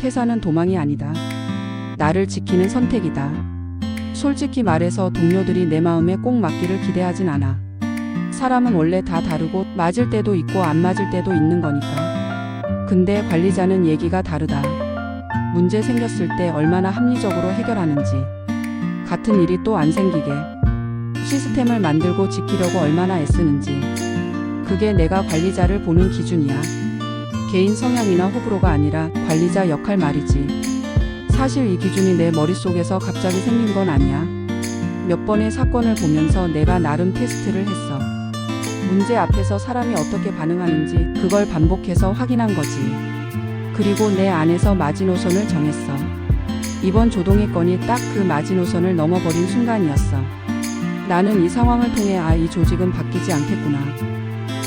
퇴사는 도망이 아니다. 나를 지키는 선택이다. 솔직히 말해서 동료들이 내 마음에 꼭 맞기를 기대하진 않아. 사람은 원래 다 다르고 맞을 때도 있고 안 맞을 때도 있는 거니까. 근데 관리자는 얘기가 다르다. 문제 생겼을 때 얼마나 합리적으로 해결하는지. 같은 일이 또 안 생기게. 시스템을 만들고 지키려고 얼마나 애쓰는지. 그게 내가 관리자를 보는 기준이야. 개인 성향이나 호불호가 아니라 관리자 역할 말이지. 사실 이 기준이 내 머릿속에서 갑자기 생긴 건 아니야. 몇 번의 사건을 보면서 내가 나름 테스트를 했어. 문제 앞에서 사람이 어떻게 반응하는지 그걸 반복해서 확인한 거지. 그리고 내 안에서 마지노선을 정했어. 이번 조동의 건이 딱 그 마지노선을 넘어버린 순간이었어. 나는 이 상황을 통해 아, 이 조직은 바뀌지 않겠구나.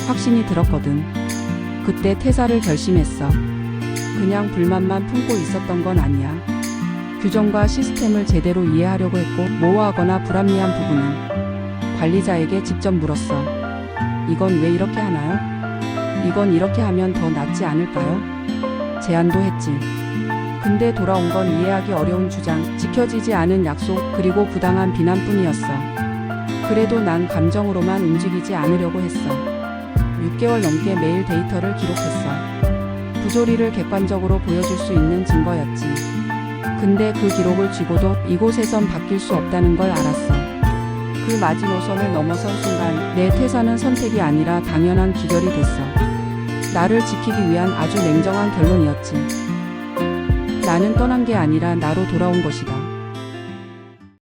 확신이 들었거든. 그때 퇴사를 결심했어. 그냥 불만만 품고 있었던 건 아니야. 규정과 시스템을 제대로 이해하려고 했고 모호하거나 불합리한 부분은 관리자에게 직접 물었어. 이건 왜 이렇게 하나요? 이건 이렇게 하면 더 낫지 않을까요? 제안도 했지. 근데 돌아온 건 이해하기 어려운 주장, 지켜지지 않은 약속, 그리고 부당한 비난뿐이었어. 그래도 난 감정으로만 움직이지 않으려고 했어. 6개월 넘게 매일 데이터를 기록했어. 부조리를 객관적으로 보여줄 수 있는 증거였지. 근데 그 기록을 쥐고도 이곳에선 바뀔 수 없다는 걸 알았어. 그 마지노선을 넘어선 순간 내 퇴사는 선택이 아니라 당연한 기결이 됐어. 나를 지키기 위한 아주 냉정한 결론이었지. 나는 떠난 게 아니라 나로 돌아온 것이다.